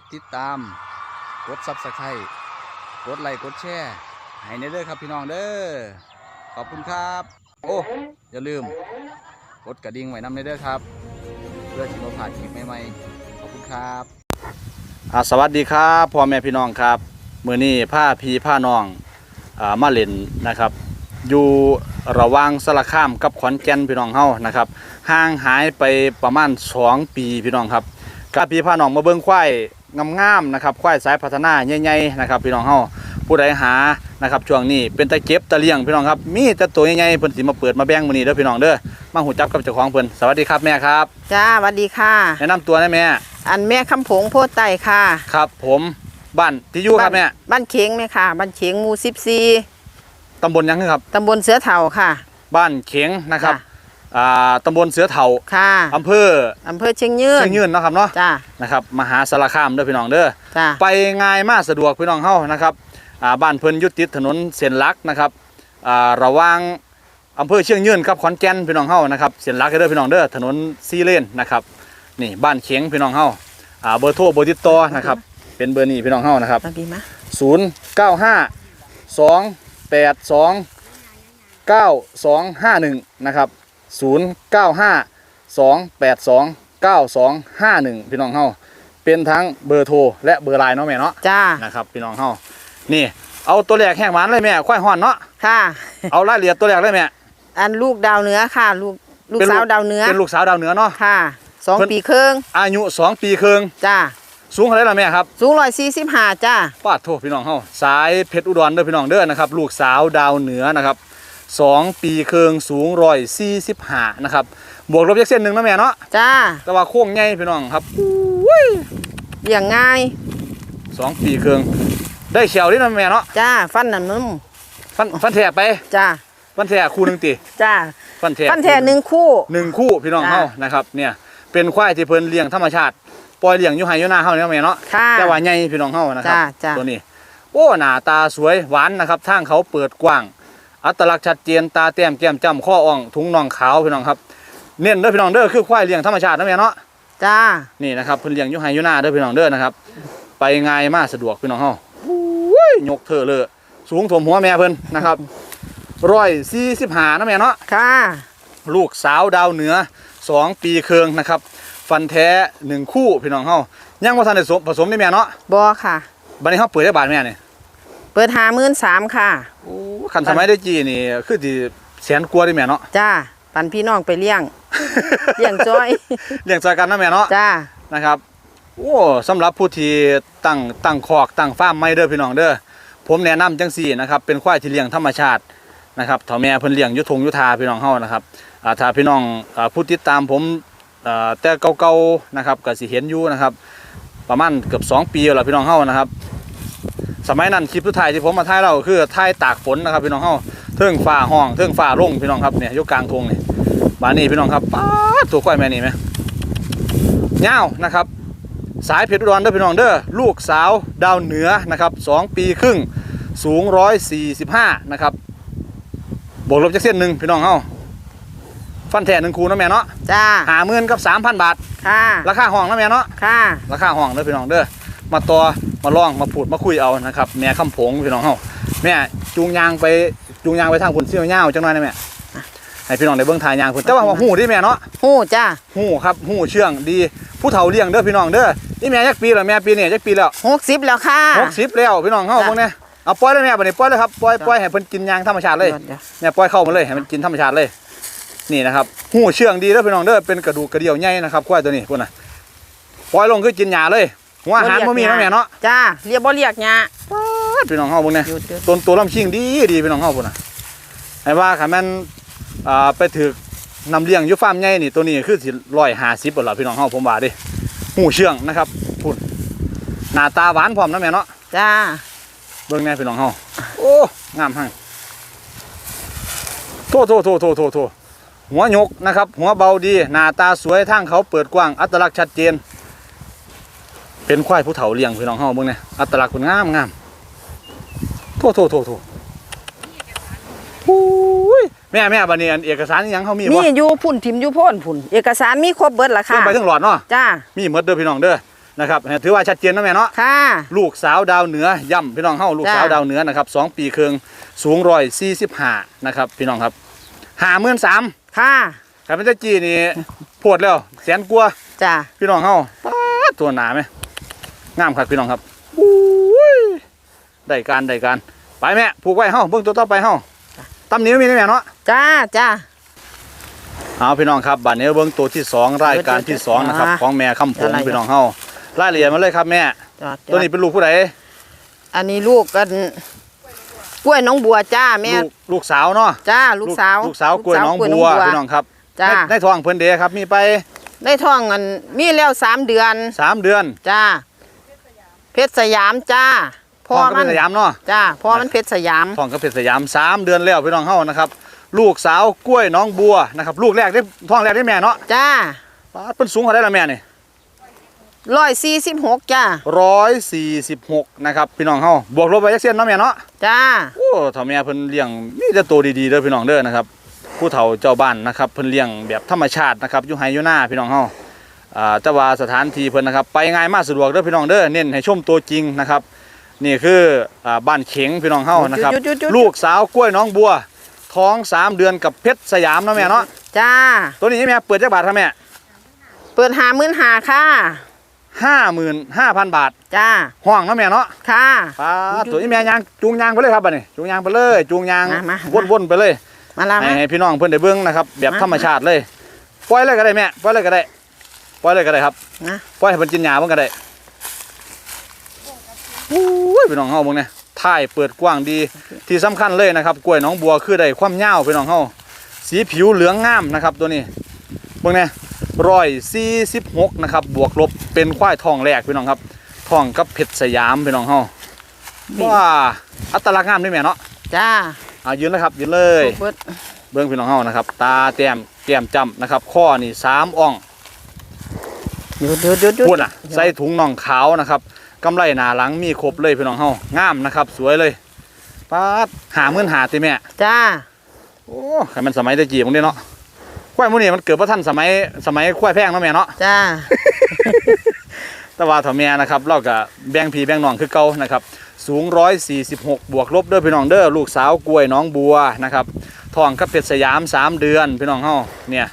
ดติดตาม กดซับสไครต์กดไลค์กดแชร์ให้ในเด้อครับพี่น้องเด้อขอบคุณครับ โอ้อย่าลืม กดกระดิ่งไว้นำในเด้อครับ เพื่อที่เราผ่านคลิปใหม่ๆขอบคุณครับอ่าสวัสดีครับพ่อแม่พี่น้องครับมือนี้ผ้าพีผ้าน้องอ่ามาเล่นนะครับ อยู่ระหว่างสารคามกับขอนแก่นพี่น้องเฮานะครับห่างหายไปประมาณ 2 ปีพี่น้องครับกับพี่พาน้องมาเบิ่งควาย งามๆนะครับควายสายพัฒนาใหญ่ๆนะครับพี่น้องเฮาผู้ใดหานะครับช่วงนี้เป็นตะเก็บตะเลียงพี่น้องครับมีแต่ตัวใหญ่ๆเพิ่นสิมาเปิดมาแบ่งมื้อนี้เด้อพี่น้องเด้อมาหูจับกับเจ้าของเพิ่นสวัสดีครับแม่ครับ จ้าสวัสดีค่ะ แนะนำตัวได้แม่อันแม่คำผงโพดไตค่ะครับ ผมบ้านที่อยู่ครับแม่านบ้านเขียงไหมค่ะบ้านเขียงหมู่สิบสี่ตำบลหยังครับ ตำบลเสือเถาค่ะ บ้านเข็งนะครับจ้ะ อ่าตำบลเสือเถาค่ะอำเภออำเภอเชียงยืนเชียงยืนเนาะครับเนาะจ้านะครับมหาสารคามเด้อพี่น้องเด้อจ้าไปง่ายมากสะดวกพี่น้องเฮานะครับอ่าบ้านเพิ่นอยุติดถนนเส้นหลักนะครับอ่าระหว่างอำเภอเชียงยืนกับขอนแก่นพี่น้องเฮานะครับเส้นหลักเด้อพี่น้องเด้อถนนซีเลนนะครับนี่บ้านเข็งพี่น้องเฮาอ่าเบอร์โทรเบอร์ติดต่อนะครับเป็นเบอร์นี้พี่น้องเฮานะครับมาบีมา0 9 5 2 8 2 9 2 5 1นะครับ0 9 5 2 8 2 9 2 5 1 พี่น้องเฮาเป็นทั้งเบอร์โทรและเบอร์ไลน์เนาะแม่เนาะจ้านะครับพี่น้องเฮานี่ เอาตัวแรกแห้งหวานเลยแม่ควายห่อนเนาะค่ะ เอารายละเอียดตัวแรกเลยแม่อันลูกดาวเหนือค่ะ ลูกลูกเป็นลูกสาวดาวเหนือเป็นลูกสาวดาวเหนือเนาะค่ะสองเพิ่นปีครึ่งอายุ2ปีครึ่งจ้าสูงเท่าไหร่ล่ะแม่ครับสูงร้อยสี่สิบห้าจ้าป้าดโทษพี่น้องเฮาสายเพชรอุดรเด้อพี่น้องเด้อนะครับลูกสาวดาวเหนือนะครับ สองปีครึ่งสูงร้อยสี่สิบห้านะครับ บวกลบยักเส้นหนึ่งนะแม่เนาะจ้าแต่ว่าโค้งใหญ่พี่น้องครับเลี้ยงง่ายสองปีครึ่งได้เขียวนี่นะแม่เนาะจ้า ฟันน้ำนุ่มฟันฟันแท้ไป จ้า ฟันแท้คู่หนึ่งตีจ้า ฟันแท้ฟันแท้หนึ่งคู่หนึ่งคู่พี่น้องจ้าเฮานะครับ เนี่ย เป็นควายที่เพิ่นเลี้ยงธรรมชาติ ปล่อยเลี้ยงอยู่ไฮอยู่นาเฮาเนี่ยแม่เนาะค่ะแต่ว่าใหญ่พี่น้องเฮานะครับจ้าจ้าตัวนี้ โอ้ หน้าตาสวยหวานนะครับ ทางเขาเปิดกว้าง อัตลักษณ์ชัดเจนตาแต้มแก้มจ้ำข้ออ่องถุงน่องขาวพี่น้องครับเน้นเด้อพี่น้องเด้อคือควายเลี้ยงธรรมชาตินะแม่เนาะจ้านี่นะครับเพิ่นเลี้ยงอยู่ไฮอยู่นาเด้อพี่น้องเด้อนะครับ ไปง่ายมากสะดวกพี่น้องเฮาอุ้ยยกเธอเลยสูงถมหัวแม่เพิ่นนะครับร้อยสี่สิบห้านะแม่เนาะค่ะลูกสาวดาวเหนือสองปีเคืองนะครับ ฟันแท้หนึ่งคู่พี่น้องเฮายังว่าทันได้สมผสมได้แม่เนาะบอค่ะบัดนี้เฮาเปิดได้บาทแม่นี่เปิดหามื่นสามค่ะ โอ้คันสมัยได้จีนี่ คือสิแสนกว่าได้แม่เนาะจ้าปันพี่น้องไปเลี้ยง เลี้ยงจ้อย เลี้ยงซอยกันนะแม่เนาะจ้านะครับโอ้สำหรับผู้ที่ตั้งตั้งคอกตั้งฟาร์มไม่เด้อพี่น้องเด้อผมแนะนำจังซี่นะครับเป็นควายที่เลี้ยงธรรมชาตินะครับเฒ่าแม่เพิ่นเลี้ยงอยุทงอยุทาพี่น้องเฮานะครับอ่าถ้าพี่น้องอ่าผู้ติดตามผมอ่าแต่เก่าๆนะครับก็สิเห็นอยู่นะครับ ประมาณเกือบ2ปีแล้วล่ะพี่น้องเฮานะครับ สมัยนั้นคลิปสุดท้ายที่ผมมาถ่ายเราคือถ่ายตากฝนนะครับพี่น้องเฮาเทิงฟ้าห้องเทิงฟ้าร่งพี่น้องครับเนี่ยอยู่กลางทงนี่บานนี้พี่น้องครับป๊าดตัวควายแม่นี่ไหมเงาวนะครับ สายเพชรอุดรเด้อพี่น้องเด้อลูกสาวดาวเหนือนะครับสองปีครึ่งสูงร้อยสี่สิบห้านะครับบวกลบจากเส้นหนึ่งพี่น้องเฮาฟันแท้หนึ่งคูนะแม่เนาะจ้าหาเมื่นกับสามพันบาทค่ะราคาห้องนะแม่เนาะค่ะราคาห้องเด้อพี่น้องเด้อ มาต่อมาลองมาพูดมาคุยเอานะครับแม่คำผงพี่น้องเฮาแม่จูงยางไปจูงยางไปทางพุ่นเสี่ยวเงาวจังหน่อยนะแม่ให้พี่น้องได้เบิ่งทายยางพุ่นแต่ว่าว่าหูดิแม่เนาะหู้จ้าหูครับหูเชื่องดีผู้เฒ่าเลี้ยงเด้อพี่น้องเด้อนี่แม่ยักปีแล้วแม่ปีนี้ยักปีแล้วหกสิบแล้วค่ะหกสิบแล้วพี่น้องเฮาจ้ะพวกเนี้ยเอาปล่อยเลยแม่บัดนี้ปล่อยเลยครับปล่อยปล่อยให้เพิ่นกินยางธรรมชาติเลยดี๋วเนี่ยปล่อยเข้ามาเลยให้มันกินธรรมชาติเลย นี่นะครับหูเชื่องดีเด้อพี่น้องเด้อเป็นกระดูกกระเดี่ยวใหญ่นะครับควายตัวนี้พุ่นน่ะปล่อยลงคือกินหญ้าเลย หัวอาหารบ่มีนะแม่เนาะจ้าเรียกบ่เรียกหยาพี่น้องเฮาพวกเนี้ยหยุดหยุดต้นตัวลำชิงดีดีพี่น้องเฮาพุ่นน่ะให้ว่าคันแม่นอ่าไปถือกนำเลี้ยงอยู่ฟาร์มใหญ่นี่ตัวนี้คือสิร้อยห้าสิบหรอพี่น้องเฮาผมว่าเดิหูเชื่องนะครับพุ่นหน้าตาหวานพร้อมนะแม่เนาะจ้าเบิ่งแน่พี่น้องเฮาโอ้งามให้โทโทโทโทโทโทหัวยกนะครับ หัวเบาดี หน้าตาสวยทางเขาเปิดกว้าง อัตลักษณ์ชัดเจน เป็นควายผู้เฒ่าเลี้ยงพี่น้องเฮาเบิ่งเนี่ยอัตลักษณ์คุณงามงามโทโทโทโทอุ้ยแม่แม่บัดนี้อันเอกสารอิหยังเฮามีมีบ่อยู่พุ่นทิมอยู่โพ่นพุ่นเอกสารมีครบเบิดละเครื่อค่ะงไปทั้งหลอดเนาะจ้ามีหมดเด้อพี่น้องเด้อนะครับถือว่าชัดเจนเนาะแม่เนาะค่ะลูกสาวดาวเหนือย่ำพี่น้องเฮาลูกจ้าสาวดาวเหนือนะครับสองปีครึ่งสูงร้อยสี่สิบห้านะครับพี่น้องครับห้าหมื่นสามค่ะครับเป็นเจ้าจีนี่โพดแล้วแสนกว่าจ้าพี่น้องเฮาป๊าดตัวหนาไหม งามครับพี่น้องครับอุ้ยได้การได้การไปแม่ผูกไว้เฮาเบิ่งตัวต่อไปเฮาตำหนี้มีได้แม่เนาะจ้าจ้าเอาพี่น้องครับบัดนี้เบิ่งตัวที่สองรายการที่สองนะครับอ่าของแม่คำผงอะไรพี่น้องเฮารายละเอียดมาเลยครับแม่จ้าตัวนี้เป็นลูกผู้ใดอันนี้ลูกกันกล้วยน้องบัวจ้าแม่ลูกลูกสาวเนาะจ้าลูกสาวลูกสาวกล้วยน้องบัวพี่น้องครับจ้าในในท้องเพิ่นเดครับมีไปได้ท้องกันมีแล้วสามเดือนสามเดือนจ้า เพชรสยามจ้าพ่อท้องก็มัเป็นนสยามเนาะจ้าพ่อมันเพชรสยามท้องก็เป็นสยามสามเดือนแล้วพี่น้องเฮานะครับ ลูกสาวกล้วยน้องบัวนะครับ ลูกแรกได้ท้องแรกได้แม่เนาะจ้าป้าดเพิ่นสูงเท่าไดล่ะแม่นี่ร้อยสี่สิบหกจ้าร้อยสี่สิบหกนะครับพี่น้องเฮาบวกลบไปจักเส้นเนาะแม่เนาะจ้าโอ้เฒ่าแม่เพิ่นเลี้ยงมีแต่ตัวดีๆเด้อพี่น้องเด้อนะครับผู้เฒ่าเจ้าบ้านนะครับเพิ่นเลี้ยงแบบธรรมชาตินะครับอยู่ไฮอยู่หน้าพี่น้องเฮา อ่าแต่ว่าสถานที่เพิ่นนะครับ ไปง่ายมากสะดวกเด้อพี่น้องเด้อเน้นให้ชมตัวจริงนะครับ นี่คืออ่าบ้านเข็งพี่น้องเฮานะครับหยุดหยุดหยุด ลูกสาวกล้วยน้องบัว ท้องสามเดือนกับเพชรสยามเนาะแม่เนาะจ้า ตัวนี้แม่เปิดจักบาทครับแม่เปิดหามื่นหาค่ะ ห้าหมื่นห้าพันบาทจ้า ห้องเนาะแม่เนาะ ค่ะ ป้าดตัวนี้แม่ยางจูงยางไปเลยครับบัดนี้จูงยางไปเลยจูงยางมามามา วนๆไปเลยมาละให้มา ให้พี่น้องเพิ่นได้เบิ่งนะครับ แบบมา ธรรมชาติเลยปล่อยเลยก็ได้แม่ปล่อยเลยก็ได้ ปล่อยเลยก็ได้ครับนะปล่อยให้เพิ่นกินหญ้าเบิ่งก็ได้โอ้ยพี่น้องเฮาเบิ่งเนี่ยท้ายเปิดกว้างดีที่สำคัญเลยนะครับ กล้วยหน้องบัวคือได้ความยาวพี่น้องเฮาสีผิวเหลืองงามนะครับ ตัวนี้เบิ่งเนี่ยร้อยสี่สิบหกนะครับ บวกลบเป็นควายทองแรกพี่น้องครับทองกับเพชรสยามพี่น้องเฮาว้าอัตลักษณ์งามนี่แม่เนาะจ้าเอายืนเลยครับยืนเลยเปิดเบื้องพี่น้องเฮานะครับ ตาแต้มแก้มจำนะครับ ข้อนี่สามอ่อง หยุดหยุดหยุดหยุดพูดอะใส่ถุงน่องขาวนะครับกำไรหนาหลังมีครบเลยพี่น้องเฮางามนะครับ สวยเลยป้าดหาเมื่นหาติแม่จ้าโอ้ใครมันสมัยตะกี้มึงเด้เนาะควายหมูนี่มันเกิดพระท่านสมัยสมัยควายแพงเนาะแม่เนาะจ้าแต่ว่าถ้าแม่นะครับเราก็แบ่งพี่แบ่งน้องคือเก่านะครับสูง 146 บวกลบเด้อพี่น้องเด้อลูกสาวกล้วยน้องบัวนะครับทองกับเป็ดสยาม 3 เดือนพี่น้องเฮาเนี่ย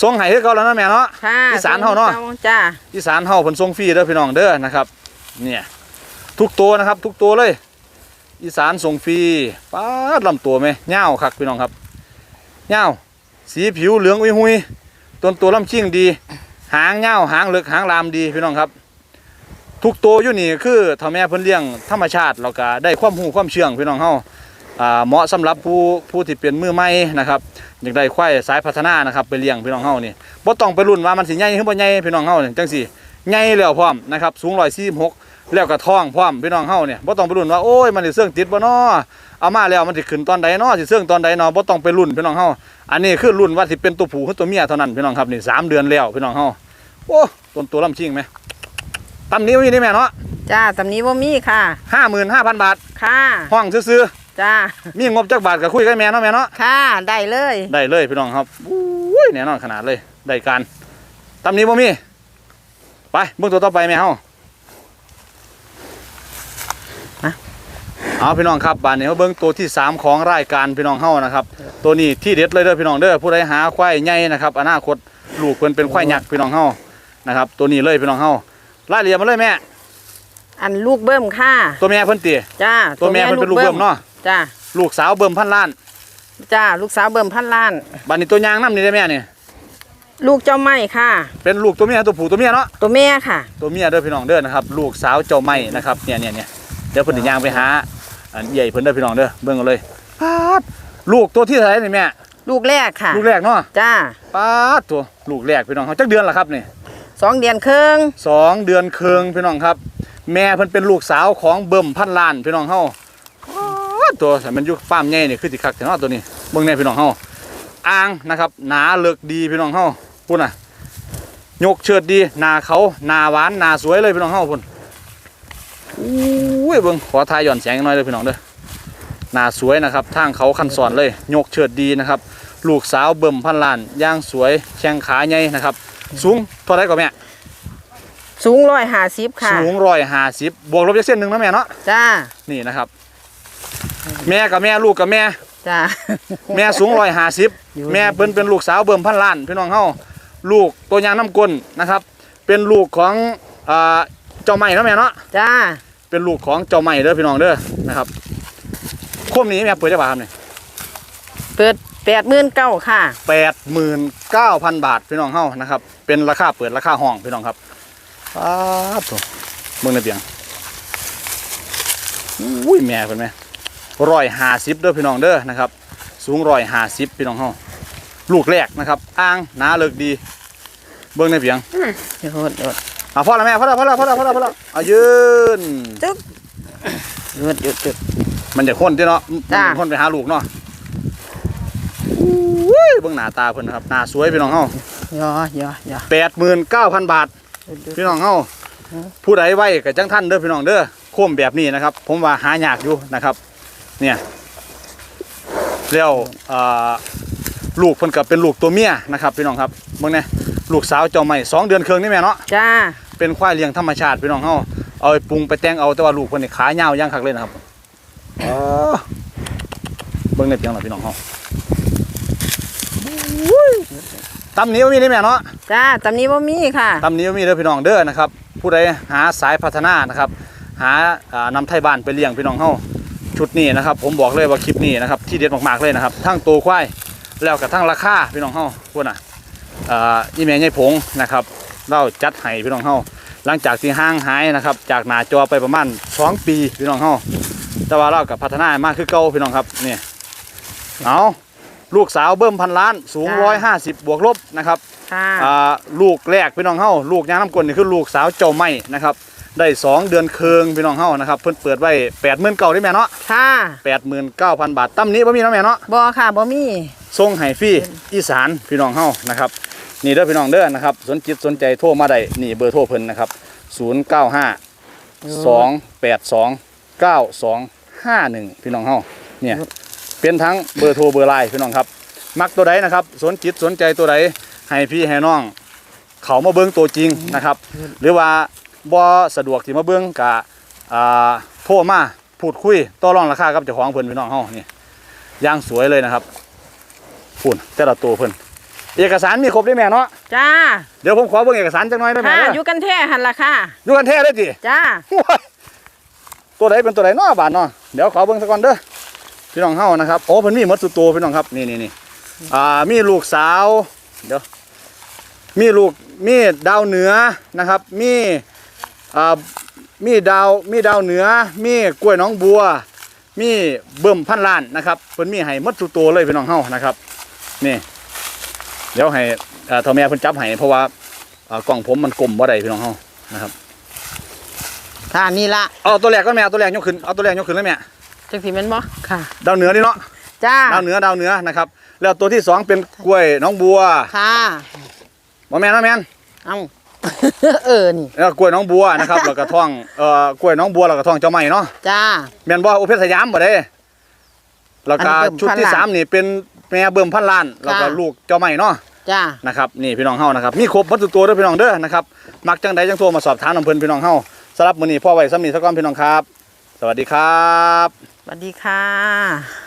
ทรงไห้คือเก่าแล้วเนาะแม่เนาะ ค่ะอีสานเฮาเนาะ จ้าอีสานเฮาเพิ่นส่งฟรีเด้อพี่น้องเด้อนะครับ เนี่ย ทุกตัวนะครับ ทุกตัวเลย อีสานส่งฟรีป้าดลำตัวไหมเงาวคักพี่น้องครับเงาวสีผิวเหลืองอุ้ยหุยต้นตัวลำชิ่งดี หางเงาวหางเลึกหางลามดีพี่น้องครับ ทุกตัวอยู่นี่คือถ้าแม่เพิ่นเลี้ยงธรรมชาติเราก็ได้ความหูความเชื่องพี่น้องเฮาอ่า เหมาะสำหรับผู้ผู้ที่เป็นมือใหม่นะครับอยากได้ควายสายพัฒนานะครับไปเลี้ยงพี่น้องเฮานี่บ่ต้องไปรุ่นว่ามันสิใหญ่หรือบ่ใหญ่พี่น้องเฮาเนี่ยจังซี่ใหญ่แล้วพร้อมนะครับสูง146แล้วก็ท้องพร้อมพี่น้องเฮาเนี่ยบ่ต้องไปรุ่นว่าโอ้ยมันสิเสื่องติดบ่น้อเอามาแล้วมันสิขึ้นตอนใดน้อสิเสื่องตอนใดน้อบ่ต้องไปรุ่นพี่น้องเฮาอันนี้คือรุ่นว่าสิเป็นตัวผู้หรือตัวเมียเท่านั้นพี่น้องครับนี่สามเดือนแล้วพี่น้องเฮาโอ้ต้นตัวลำชิงไหมตำนี้มีนี่แม่เนาะจ้าตำนี้ว่ามีค่ะ55,000บาทค่ะห้องซื้อ จ้าๆมีงบจักบาทก็คุยกับแม่เนาะแม่เนาะค่ะได้เลยได้เลยพี่น้องครับอุ้ยแน่นอนขนาดเลยได้การตำนี้บ่มีไปเบิ่งตัวต่อไปแม่เฮาเอาพี่น้องครับบานนี้เราเบิ่งตัวที่ 3 ของรายการพี่น้องเฮานะครับ ตัวนี้ที่เด็ดเลยเด้อพี่น้องเด้อผู้ใดหาควายใหญ่นะครับอนาคตลูกเพิ่นเป็นควายยักษ์พี่น้องเฮานะครับ ตัวนี้เลยพี่น้องเฮารายละเอียดมาเลยแม่อันลูกเบิ่มค่ะ ตัวแม่เพิ่นติจ้าตัวแม่เพิ่นเป็นลูกเบิ่มเนาะ จ้าลูกสาวเบิ่มพันล้านจ้าลูกสาวเบิ่มพันล้านบานนี้ตัวยางน้ำนี่ได้แม่นี่ลูกเจ้าไม้ค่ะ เป็นลูกตัวเมียตัวผู้ตัวเมียเนาะตัวแม่ค่ะ ตัวเมียเด้อพี่น้องเด้อนะครับ ลูกสาวเจ้าไม่นะครับเนี่ยเนี่ยเนี่ยเดี๋ยวเพิ่นสิย่างไปหาอันใหญ่เพิ่นเด้อพี่น้องเด้อเบิ่งเอาเลยปาดลูกตัวที่เท่าไหร่นี่แม่ลูกแรกค่ะ ลูกแรกเนาะจ้าป้าดตัวลูกแรกพี่น้องเขาจักเดือนละครับนี่สองเดือนครึ่งสองเดือนเคืองพี่น้องครับ แม่เพิ่นเป็นลูกสาวของเบิ่มพันล้านพี่น้องเฮาป๊าด ตัวแต่มันอยู่ฟาร์มใหญ่นี่คือสิคักแต่เนาะตัวนี้เบิ่งแน่พี่น้องเฮาอ่างนะครับ หนาเลิกดีพี่น้องเฮาพุ่นน่ะยกเชิดดีหนาเขาหนาหวานหนาสวยเลยพี่น้องเฮาพุ่นอุ้ยเบิ่งขอทายหย่อนแสงหน่อยเลยพี่น้องเด้อหนาสวยนะครับทางเขาคันสอนเลย ยกเชิดดีนะครับ ลูกสาวเบิ่มพันล้านย่างสวยแข้งขาใหญ่นะครับ สูงเท่าไรก็แม่สูงร้อยห้าสิบค่ะ สูงร้อยห้าสิบบวกลบจากเส้นหนึ่งนะแม่เนาะจ้านี่นะครับ แม่กับแม่ลูกกับแม่ จ้า แม่สูงร้อยห้าสิบอยู่ แม่เพิ่นเป็นลูกสาวเบิ่มพันล้านพี่น้องเฮาลูกตัวยางน้ำกลนนะครับ เป็นลูกของอ่าเจ้าใหม่เนาะแม่เนาะจ้าเป็นลูกของเจ้าใหม่เด้อพี่น้องเด้อนะครับคมนี้แม่เปิดได้ป่ะครับเนี่ยเปิดแปดหมื่นเก้าค่ะแปดหมื่นเก้าพันบาทพี่น้องเฮานะครับ เป็นราคาเปิดราคาห้องพี่น้องครับป้าดตัวเบิ่งในเบียงอุ้ยแม่เพิ่นแม่ ร้อยห้าสิบเด้อพี่น้องเด้อนะครับ สูงร้อยห้าสิบพี่น้องเฮาลูกแรกนะครับอ่างหนาเลิกดี เบิ่งในเบียงเดี๋ยวเดี๋ยวอะพ่อแล้วแม่พ่อแล้วพ่อแล้วพ่อแล้วพ่อแล้วพ่อแล้วอะยืนตึ๊บหยุดหยุดหยุดมันจะค้นที่เนาะจ้ะมันค้นไปหาลูกเนาะอุ้ยเบิ่งหน้าตาเพิ่นนะครับหน้าสวยพี่น้องเฮาย่อย่อย่อแปดหมื่นเก้าพันบาทหยุดหยุดพี่น้องเฮาผู้ใดไว้กับจังท่านเด้อพี่น้องเด้อโค้มแบบนี้นะครับ ผมว่าหายากอยู่นะครับ เนี่ยแล้วอ่าลูกเพิ่นก็เป็นลูกตัวเมียนะครับพี่น้องครับเบิ่งเนี่ยลูกสาวเจ้าใหม่สองเดือนครึ่งนี่แม่เนาะจ้าเป็นควายเลี้ยงธรรมชาติพี่น้องเฮาเอาไปปรุงไปแต่งเอาแต่ว่าลูกเพิ่นนี่ขายาวย่างคักเลยนะครับอ๋อเบิ่งในเพียงล่ะพี่น้องเฮาตำหนี้บ่มีนี่แม่เนาะจ้าตำนี้ว่ามีค่ะตำหนี้บ่มีเด้อพี่น้องเด้อนะครับ ผู้ใดหาสายพัฒนานะครับ หาอ่านำไทยบ้านไปเลี้ยงพี่น้องเฮา ชุดนี้นะครับ ผมบอกเลยว่าคลิปนี้นะครับที่เด็ดมากๆเลยนะครับ ทั้งตัวควายแล้วก็ทั้งราคาพี่น้องเฮาพวกน่ะอ่าอีแม่ใหญ่ผงนะครับเราจัดให้พี่น้องเฮาหลังจากที่ห่างหายนะครับ จากหน้าจอไปประมาณ2ปีพี่น้องเฮาแต่ว่าเรากับพัฒนามากคือเก่าพี่น้องครับนี่เอาลูกสาวเบิ่มพันล้านสูงจ้า150บวกลบนะครับค่ะอ่าลูกแรกพี่น้องเฮาลูกยางน้ำกลนี่คือลูกสาวเจ้าไม้นะครับ ได้สองเดือนเคืองพี่น้องเฮานะครับเพิ่นเปิดไว้แปดหมื่นเก้าได้แม่เนาะค่ะแปดหมื่นเก้าพันบาทตั้มนี้บ่มีเนาะแม่เนาะบอค่ะบ่มีส่งให้ฟรีอีสานพี่น้องเฮานะครับนี่เด้อพี่น้องเด้อนะครับสนจิตสนใจโทรมาได้นี่เบอร์โทรเพิ่นนะครับ0 9 5 2 8 2 9 2 5 1พี่น้องเฮาเนี่ยเป็นทั้งเบอร์โทรเบอร์ไลน์พี่น้องครับ มักตัวใดนะครับ สนจิตสนใจตัวใดให้พี่ให้น้อง เขามาเบิ้งตัวจริงนะครับ หรือว่า บ่สะดวกที่มาเบิ้งกะอ่าโทรมาพูดคุยต่อรองราคากับเจ้าของเพิ่นพี่น้องเฮานี่ย่างสวยเลยนะครับพูนแต่ละตัวเพิ่นเอกสารมีครบได้แม่เนาะจ้าเดี๋ยวผมขอเบิ่งเอกสารจังหน่อยได้ไหมค่ะเด้ออยู่กันแท้หันละค่ะอยู่กันแท้เลยจิจ้าโอ้ยตัวใดเป็นตัวใดเนาะบาทเนาะเดี๋ยวขอเบิ่งสักก่อนเด้อพี่น้องเฮานะครับโอ้เพิ่นมีหมดสุดตัวพี่น้องครับนี่นี่นี่อ่ามีลูกสาวเดี๋ยวมีลูกมีดาวเหนือนะครับ มีอ่า มีดาวมีดาวเหนือ มีกล้วยน้องบัว มีเบิ่มพันล้านนะครับเพิ่นมีให้หมดสุดตัวเลยพี่น้องเฮานะครับนี่ เดี๋ยวให้อ่าเท่าแม่เพิ่นจับให้เพราะว่าอ่ากล่องผมมันกลมบ่ได้พี่น้องเฮานะครับค่ะนี่ละเอาตัวแรกก็แม่เอาตัวแรกยกขึ้นเอาตัวแรกยกขึ้นเลยแม่จังสิแม่นบ่ค่ะ ดาวเหนือนี่เนาะจ้าดาวเหนือดาวเหนือนะครับ แล้วตัวที่สองเป็นกล้วยน้องบัวค่ะบ่แม่นนะแม่นเอ้า เออนี่แล้วกล้วยน้องบัวนะครับ แล้วก็ท่องเอ่อกล้วยน้องบัวแล้วก็ท่องเจ้าใหม่เนาะจ้า แม่นบ่อุเพชรสยามบ่ได้แล้วก็อันนี้เบิ่มชุดที่พันล้านสามนี่เป็นแม่เบิ่มพันล้านแล้วก็ค่ะลูกเจ้าใหม่เนาะจ้านะครับนี่พี่น้องเฮานะครับมีครบหมดทุกตัวเด้อพี่น้องเด้อนะครับมักจังใดจังโทรมาสอบถามนํเพิ่นพี่น้องเฮาสำหรับมื้อนี้พ่อไว้ซ้ำนี้ซะก่อนพี่น้องครับ สวัสดีครับ สวัสดีค่ะ